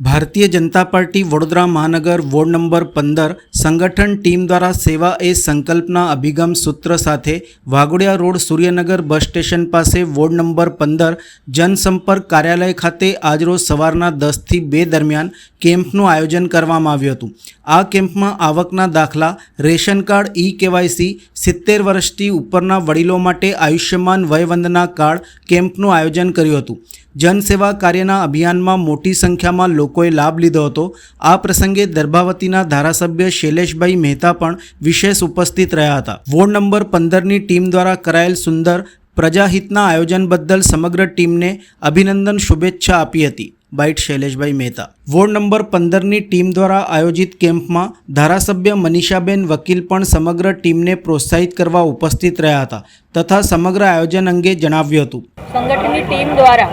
ભારતીય જનતા પાર્ટી વડોદરા મહાનગર ward number પંદર સંગઠન ટીમ દ્વારા સેવા એ સંકલ્પના અભિગમ સૂત્ર સાથે Waghodia road Suryanagar bus station પાસે વોર્ડ નંબર પંદર જનસંપર્ક કાર્યાલય ખાતે આજરોજ સવારના દસથી બે દરમિયાન કેમ્પનું આયોજન કરવામાં આવ્યું હતું. આ કેમ્પમાં આવકના દાખલા, રેશન કાર્ડ ઈ કેવાયસી સિત્તેર વર્ષથી ઉપરના વડીલો માટે આયુષ્યમાન વયવંદના કાર્ડ કેમ્પનું આયોજન કર્યું હતું. જનસેવા કાર્યના અભિયાનમાં મોટી સંખ્યામાં લોકોએ લાભ લીધો હતો. આ પ્રસંગે દર્ભાવતીના ધારાસભ્ય શૈલેષભાઈ મહેતા પણ વિશેષ ઉપસ્થિત રહ્યા હતા. વોર્ડ નંબર પંદરની ટીમ દ્વારા કરાયેલ સુંદર પ્રજાહિતના આયોજન બદલ સમગ્ર ટીમને અભિનંદન શુભેચ્છા આપી હતી. Byte Shaileshbhai Mehta. Ward number પંદરની team દ્વારા આયોજિત કેમ્પમાં ધારાસભ્ય મનીષાબેન વકીલ પણ સમગ્ર ટીમને પ્રોત્સાહિત કરવા ઉપસ્થિત રહ્યા હતા તથા સમગ્ર આયોજન અંગે જણાવ્યું હતું. સંગઠનની ટીમ દ્વારા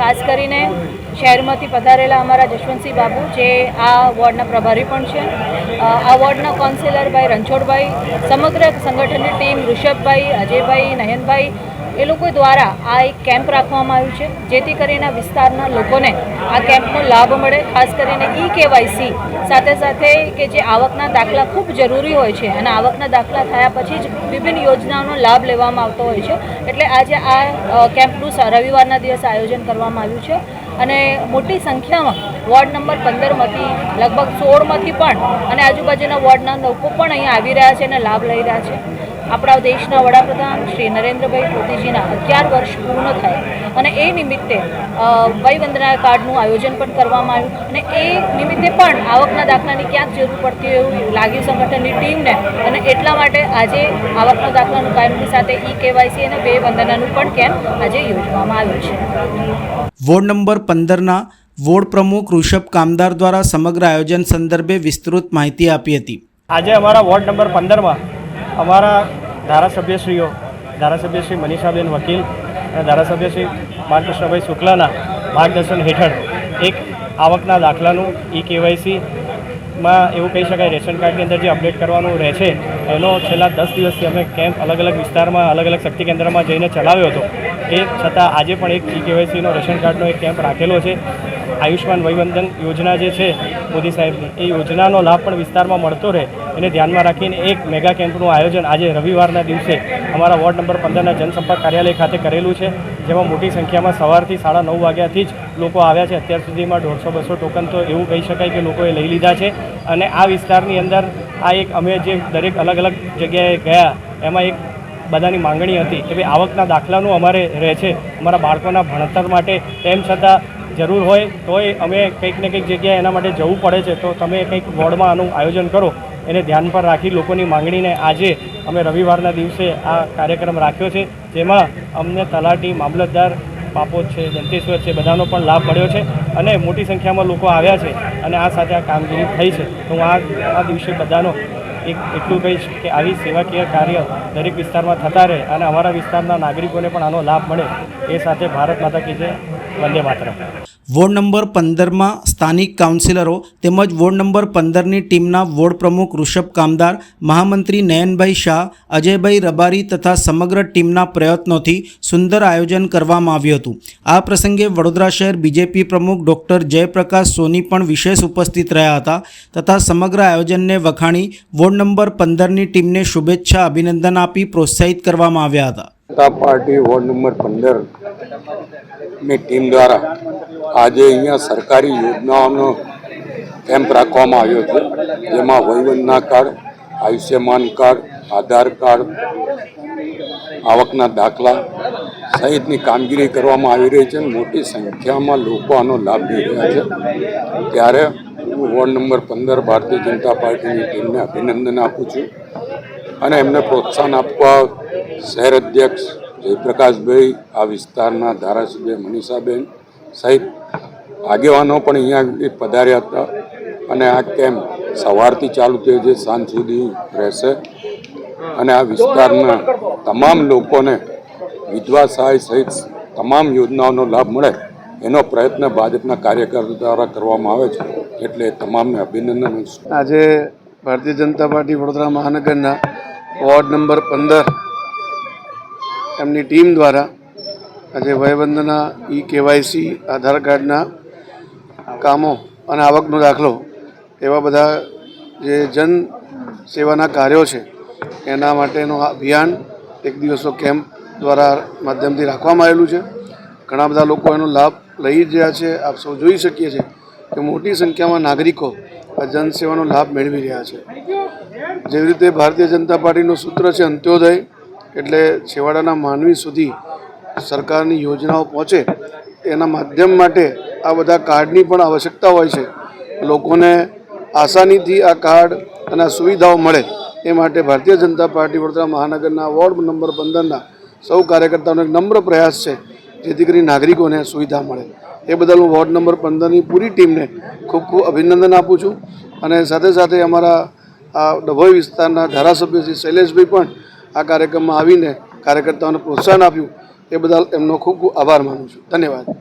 ખાસ કરીને શહેરમાંથી પધારેલા અમારા જશવંતસિંહ બાબુ, જે આ વોર્ડના પ્રભારી પણ છે. આ વોર્ડના કાઉન્સિલર ભાઈ રણછોડભાઈ, સમગ્ર સંગઠનની ટીમ ઋષભભાઈ, અજયભાઈ, નયનભાઈ એ લોકો દ્વારા આ એક કેમ્પ રાખવામાં આવ્યું છે, જેથી કરીને વિસ્તારના લોકોને આ કેમ્પનો લાભ મળે. ખાસ કરીને ઈ કેવાયસી સાથે સાથે કે જે આવકના દાખલા ખૂબ જરૂરી હોય છે અને આવકના દાખલા થયા પછી જ વિભિન્ન યોજનાઓનો લાભ લેવામાં આવતો હોય છે. એટલે આજે આ કેમ્પનું રવિવારના દિવસે આયોજન કરવામાં આવ્યું છે અને મોટી સંખ્યામાં વોર્ડ નંબર પંદરમાંથી, લગભગ સોળમાંથી પણ અને આજુબાજુના વોર્ડના લોકો પણ અહીંયા આવી રહ્યા છે અને લાભ લઈ રહ્યા છે. આપણા દેશના વડાપ્રધાન શ્રી નરેન્દ્રભાઈ મોદીજીના અગિયાર વર્ષ પૂર્ણ થાય અને એ નિમિત્તે વયવંદના કાર્ડનું આયોજન પણ કરવામાં આવ્યું અને એ નિમિત્તે પણ આવકના દાખલાની ક્યાંક જરૂર પડતી હોય એવું લાગ્યું સંગઠનની ટીમને અને એટલા માટે આજે આવકના દાખલાનું કાયમની સાથે ઈ કેવાયસી અને બે વંદનાનું પણ કેમ્પ આજે યોજવામાં આવ્યું છે. વોર્ડ નંબર પંદરના વોર્ડ પ્રમુખ ઋષભ કામદાર દ્વારા સમગ્ર આયોજન સંદર્ભે વિસ્તૃત માહિતી આપી હતી. આજે અમારા વોર્ડ નંબર પંદરમાં અમારા ધારાસભ્યશ્રીઓ ધારાસભ્ય શ્રી મનીષાબેન વકીલ અને ધારાસભ્ય શ્રી બાલકૃષ્ણભાઈ શુક્લાના માર્ગદર્શન હેઠળ એક આવકના દાખલાનું ઈ કેવાયસીમાં એવું કહી શકાય, રેશન કાર્ડની અંદર જે અપડેટ કરવાનું રહે છે, એનો છેલ્લા દસ દિવસથી અમે કેમ્પ અલગ અલગ વિસ્તારમાં, અલગ અલગ શક્તિ કેન્દ્રમાં જઈને ચલાવ્યો હતો. એ છતાં આજે પણ એક ઈ કેવાયસીનો રેશન કાર્ડનો એક કેમ્પ રાખેલો છે. આયુષ્માન વયવંદન યોજના જે છે, મોદી સાહેબની, એ યોજનાનો લાભ પણ વિસ્તારમાં મળતો રહે. એને ધ્યાનમાં રાખીને એક મેગા કેમ્પનું આયોજન આજે રવિવારના દિવસે અમારા વોર્ડ નંબર પંદરના જનસંપર્ક કાર્યાલય ખાતે કરેલું છે, જેમાં મોટી સંખ્યામાં સવારથી સાડા નવ વાગ્યાથી જ લોકો આવ્યા છે. અત્યાર સુધીમાં દોઢસો બસો ટોકન તો એવું કહી શકાય કે લોકોએ લઈ લીધા છે અને આ વિસ્તારની અંદર આ એક અમે જે દરેક અલગ અલગ જગ્યાએ ગયા, એમાં એક બધાની માંગણી હતી કે ભાઈ આવકના દાખલાનું અમારે રહે છે, અમારા બાળકોના ભણતર માટે. તેમ છતાં જરૂર હોય તોય અમે કંઈક ને કંઈક જગ્યાએ એના માટે જવું પડે છે. તો તમે કંઈક વોર્ડમાં આનું આયોજન કરો. એને ધ્યાન પર રાખી લોકોની માંગણીને આજે અમે રવિવારના દિવસે આ કાર્યક્રમ રાખ્યો છે, જેમાં અમને તલાટી, મામલતદાર પાપોત છે દંતેશ્વર છે, બધાનો પણ લાભ મળ્યો છે અને મોટી સંખ્યામાં લોકો આવ્યા છે અને આ સાથે આ કામગીરી થઈ છે. તો હું આ દિવસે બધાનો એક, એટલું કહીશ કે આવી સેવાકીય કાર્ય દરેક વિસ્તારમાં થતા રહે અને અમારા વિસ્તારના નાગરિકોને પણ આનો લાભ મળે એ સાથે ભારત માતા કી જય. વંદે માતરમ. વોર્ડ નંબર પંદરમાં સ્થાનિક કાઉન્સિલરો તેમજ વોર્ડ નંબર પંદરની ટીમના વોર્ડ પ્રમુખ ઋષભ કામદાર મહામંત્રી નયનભાઈ શાહ અજયભાઈ રબારી તથા સમગ્ર ટીમના પ્રયત્નોથી સુંદર આયોજન કરવામાં આવ્યું હતું. આ પ્રસંગે વડોદરા શહેર બીજેપી પ્રમુખ ડૉક્ટર જયપ્રકાશ સોની પણ વિશેષ ઉપસ્થિત રહ્યા હતા તથા સમગ્ર આયોજનને વખાણી વોર્ડ નંબર પંદરની ટીમને શુભેચ્છા અભિનંદન આપી પ્રોત્સાહિત કરવામાં આવ્યા હતા. પાર્ટી વોર્ડ નંબર પંદર ની ટીમ દ્વારા આજે અહીંયા સરકારી યોજનાઓનો કેમ્પ રાખવામાં આવ્યો છે. જેમાં Vayvandana card, Ayushman card, Aadhaar card, આવકના દાખલા સહિતની કામગીરી કરવામાં આવી રહી છે. મોટી સંખ્યામાં લોકો આનો લાભ લઈ રહ્યા છે. ત્યારે હું વોર્ડ નંબર પંદર ભારતીય જનતા પાર્ટીની ટીમને અભિનંદન આપું છું અને એમને પ્રોત્સાહન આપવા શહેર અધ્યક્ષ જયપ્રકાશભાઈ, આ વિસ્તારના ધારાસભ્ય મનીષાબેન સહિત આગેવાનો પણ અહીંયા પધાર્યા હતા અને આ કેમ્પ સવારથી ચાલુ થયો છે, સાંજ સુધી રહેશે. અને આ વિસ્તારના તમામ લોકોને વિધવા સહાય સહિત તમામ યોજનાઓનો લાભ મળે એનો પ્રયત્ન ભાજપના કાર્યકરો દ્વારા કરવામાં આવે છે, એટલે તમામને અભિનંદન આજે ભારતીય જનતા પાર્ટી વડોદરા મહાનગરના વોર્ડ નંબર પંદર એમની ટીમ દ્વારા આજે વયવંદના ઈ કેવાયસી, આધાર કાર્ડના કામો અને આવકનો દાખલો એવા બધા જે જન સેવાના કાર્યો છે, એના માટેનું અભિયાન એક દિવસનો કેમ્પ દ્વારા માધ્યમથી રાખવામાં આવેલું છે. ઘણા બધા લોકો એનો લાભ લઈ રહ્યા છે. આપ સૌ જોઈ શકીએ છીએ કે મોટી સંખ્યામાં નાગરિકો આ જનસેવાનો લાભ મેળવી રહ્યા છે. જેવી રીતે ભારતીય જનતા પાર્ટીનું સૂત્ર છે, અંત્યોદય એટલે છેવાડાના માનવી સુધી સરકારની યોજનાઓ પહોંચે એના માધ્યમ માટે આ બધા કાર્ડની પણ આવશ્યકતા હોય છે. લોકોને આસાનીથી આ કાર્ડ અને સુવિધાઓ મળે એ માટે ભારતીય જનતા પાર્ટી વડોદરા મહાનગરના વોર્ડ નંબર પંદરના સૌ કાર્યકર્તાઓનો એક નમ્ર પ્રયાસ છે, જેથી કરી નાગરિકોને સુવિધા મળે. એ બદલ હું વોર્ડ નંબર પંદરની પૂરી ટીમને ખૂબ ખૂબ અભિનંદન આપું છું અને સાથે સાથે અમારા આ ડભોઈ વિસ્તારના ધારાસભ્ય શ્રી શૈલેષભાઈ પણ આ કાર્યક્રમમાં આવીને કાર્યકર્તાઓને પ્રોત્સાહન આપ્યું, એ બદલ એમનો ખૂબ ખૂબ આભાર માનું છું. ધન્યવાદ.